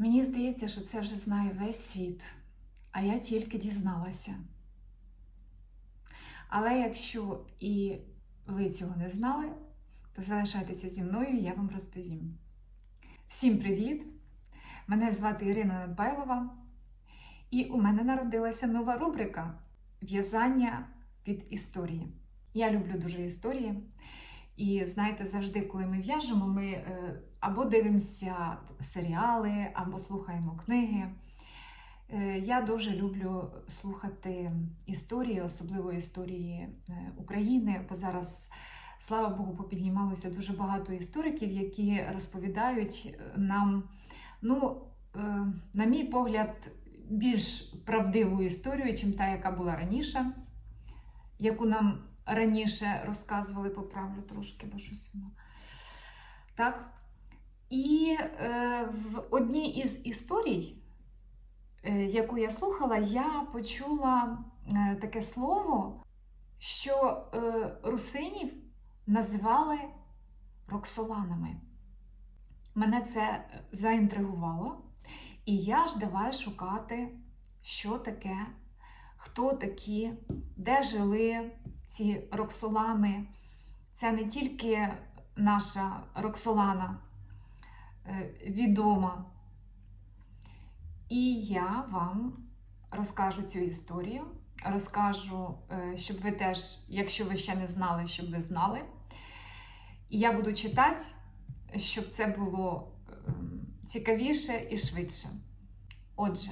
Мені здається, що це вже знає весь світ, а я тільки дізналася. Але якщо і ви цього не знали, то залишайтеся зі мною, я вам розповім. Всім привіт! Мене звати Ірина Надбайлова, і у мене народилася нова рубрика В'язання під історії. Я люблю дуже історії. І знаєте, завжди, коли ми в'яжемо, ми е, або дивимося серіали, або слухаємо книги. Е, Я дуже люблю слухати історії, особливо історії е, України, бо зараз, слава Богу, попіднімалося дуже багато істориків, які розповідають нам, ну, на мій погляд, більш правдиву історію, чим та, яка була раніше, яку нам раніше розказували, поправлю трошки, бо щось воно. Так. І е, в одній із історій, е, яку я слухала, я почула е, таке слово, що е, русинів називали роксоланами. Мене це заінтригувало, і я ж давай шукати, що таке, хто такі, де жили ці роксолани. Це не тільки наша Роксолана е, відома. І я вам розкажу цю історію, розкажу, е, щоб ви теж, якщо ви ще не знали, щоб ви знали. І я буду читати, щоб це було ем, цікавіше і швидше. Отже,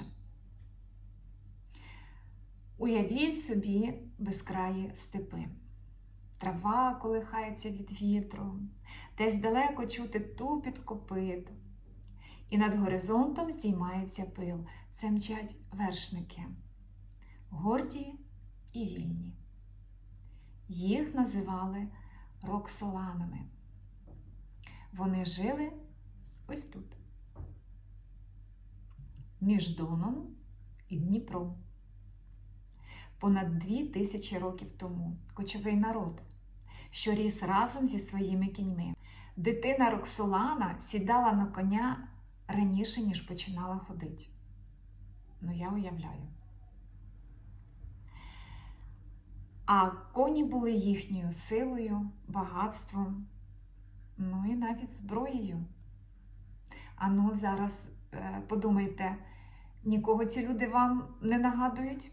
уявіть собі безкраї степи. Трава колихається від вітру, десь далеко чути тупіт копит. І над горизонтом здіймається пил. Це мчать вершники, горді і вільні. Їх називали роксоланами. Вони жили ось тут, між Доном і Дніпром. Понад дві тисячі років тому кочовий народ, що ріс разом зі своїми кіньми. Дитина Роксолана сідала на коня раніше, ніж починала ходити. Ну, я уявляю. А коні були їхньою силою, багатством, ну і навіть зброєю. А ну, зараз е, подумайте, нікого ці люди вам не нагадують?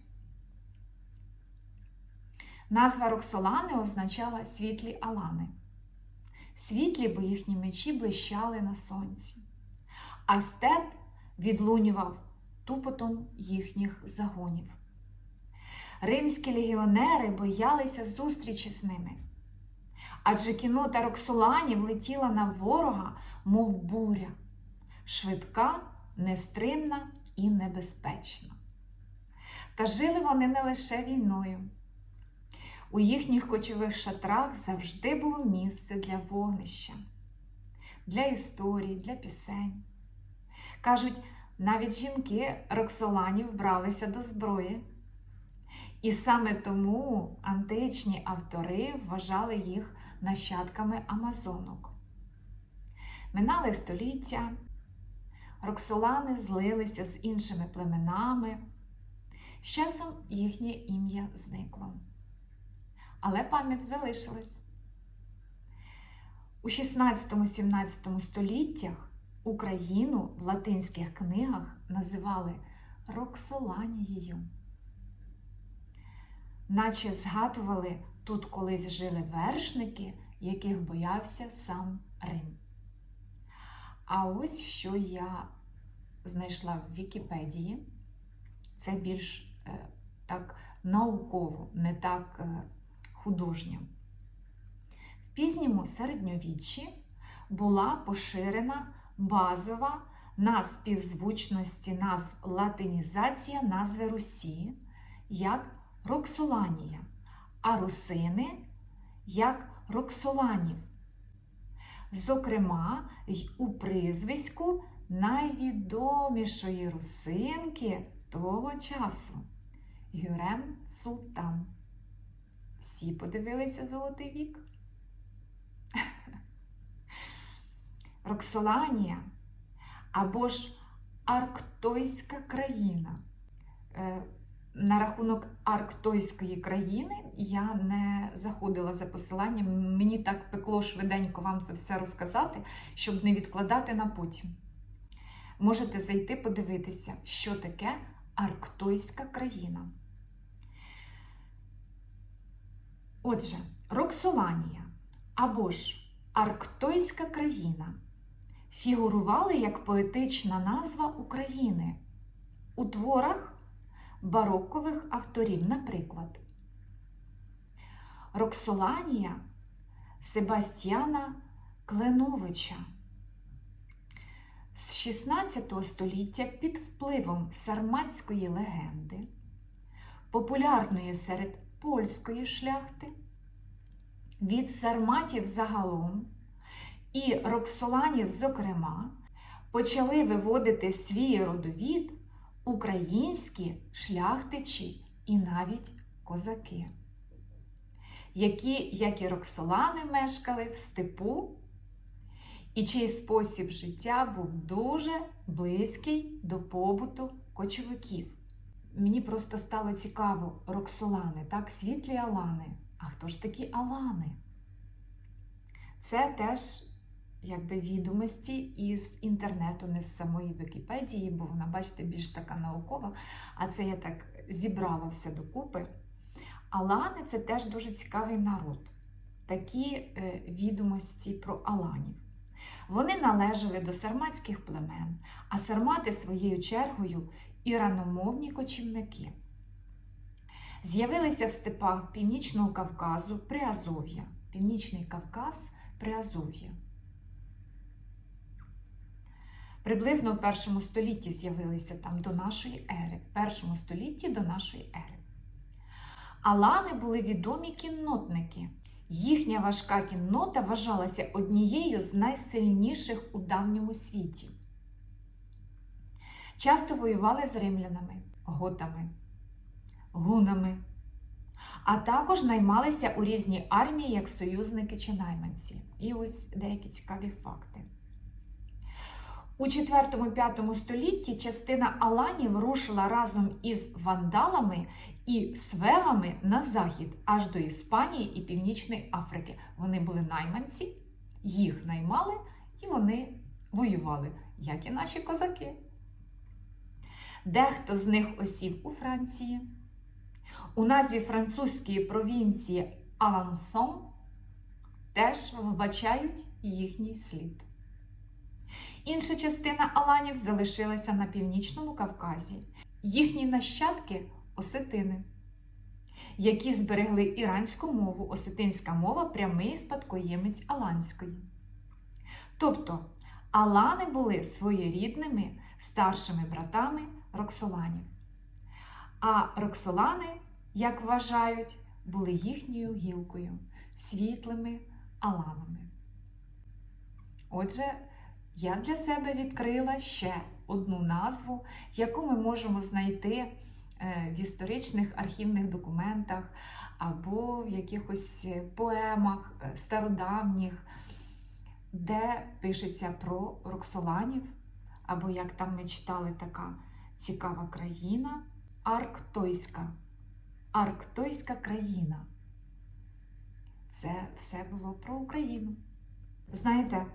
Назва Роксолани означала світлі алани. Світлі, бо їхні мечі блищали на сонці, а степ відлунював тупотом їхніх загонів. Римські легіонери боялися зустрічі з ними, адже кінота Роксоланів летіла на ворога, мов буря, швидка, нестримна і небезпечна. Та жили вони не лише війною. У їхніх кочових шатрах завжди було місце для вогнища, для історій, для пісень. Кажуть, навіть жінки Роксоланів бралися до зброї. І саме тому античні автори вважали їх нащадками Амазонок. Минали століття, Роксолани злилися з іншими племенами. З часом їхнє ім'я зникло але пам'ять залишилась. У 16-17 століттях Україну в латинських книгах називали Роксоланією. Наче згадували, тут колись жили вершники, яких боявся сам Рим. А ось що я знайшла в Вікіпедії, це більш е, так науково, не так е. В пізньому середньовіччі була поширена базова на співзвучності назв латинізація назви Русі як Роксоланія, а русини як Роксоланів. Зокрема, й у прізвиську найвідомішої русинки того часу Гюрем Султан. Всі подивилися Золотий вік? Роксоланія або ж Арктойська країна. Е, На рахунок Арктойської країни я не заходила за посиланням. Мені так пекло швиденько вам це все розказати, щоб не відкладати на потім. Можете зайти подивитися, що таке Арктойська країна. Отже, Роксоланія або ж Арктойська країна фігурували як поетична назва України у творах барокових авторів, наприклад, Роксоланія Себастьяна Кленовича. З 16 століття під впливом сарматської легенди, популярної серед польської шляхти, від сарматів загалом і Роксоланів, зокрема, почали виводити свій родовід українські шляхтичі і навіть козаки, які, як і Роксолани, мешкали в степу, і чий спосіб життя був дуже близький до побуту кочовиків. Мені просто стало цікаво Роксолани, так, світлі Алани. А хто ж такі Алани? Це теж якби відомості із інтернету, не з самої Вікіпедії, бо вона, бачите, більш така наукова. А це я так зібрала все докупи. Алани це теж дуже цікавий народ. Такі е, відомості про Аланів. Вони належали до сарматських племен, а сармати своєю чергою іраномовні кочівники. З'явилися в степах Північного Кавказу Приазов'я. Північний Кавказ Приазов'я. Приблизно в першому столітті з'явилися там до нашої ери, в першому столітті до нашої ери. Алани були відомі кіннотники. Їхня важка кіннота вважалася однією з найсильніших у давньому світі. Часто воювали з римлянами, готами, гунами, а також наймалися у різні армії як союзники чи найманці. І ось деякі цікаві факти. У 4-5 столітті частина Аланів рушила разом із вандалами і свевами на захід, аж до Іспанії і Північної Африки. Вони були найманці, їх наймали і вони воювали, як і наші козаки. Дехто з них осів у Франції. У назві французької провінції Авансон теж вбачають їхній слід. Інша частина Аланів залишилася на північному Кавказі. Їхні нащадки осетини, які зберегли іранську мову, осетинська мова прямий спадкоємець Аланської. Тобто Алани були своєрідними старшими братами Роксоланів. А Роксолани, як вважають, були їхньою гілкою, світлими Аланами. Отже, я для себе відкрила ще одну назву, яку ми можемо знайти е, в історичних архівних документах або в якихось поемах е, стародавніх, де пишеться про Роксоланів, або як там ми читали така цікава країна Арктойська. Арктойська країна. Це все було про Україну. Знаєте,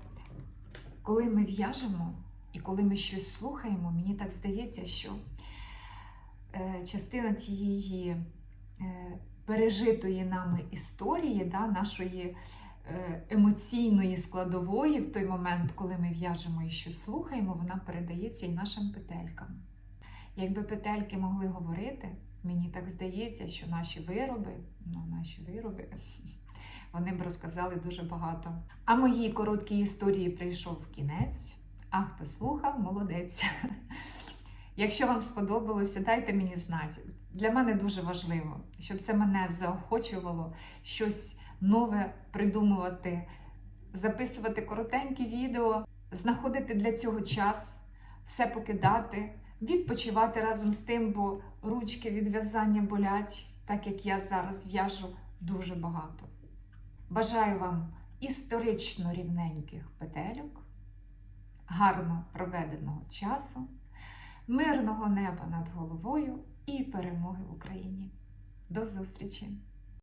коли ми в'яжемо і коли ми щось слухаємо, мені так здається, що е, частина тієї е, пережитої нами історії, да, нашої е, емоційної складової в той момент, коли ми в'яжемо і щось слухаємо, вона передається і нашим петелькам. Якби петельки могли говорити, мені так здається, що наші вироби, ну, наші вироби. Вони б розказали дуже багато. А моїй короткій історії прийшов кінець. А хто слухав, молодець. Якщо вам сподобалося, дайте мені знати. Для мене дуже важливо, щоб це мене заохочувало щось нове придумувати, записувати коротенькі відео, знаходити для цього час, все покидати, відпочивати разом з тим, бо ручки від в'язання болять, так як я зараз в'яжу дуже багато. Бажаю вам історично рівненьких петельок, гарно проведеного часу. мирного неба над головою і перемоги в Україні. До зустрічі!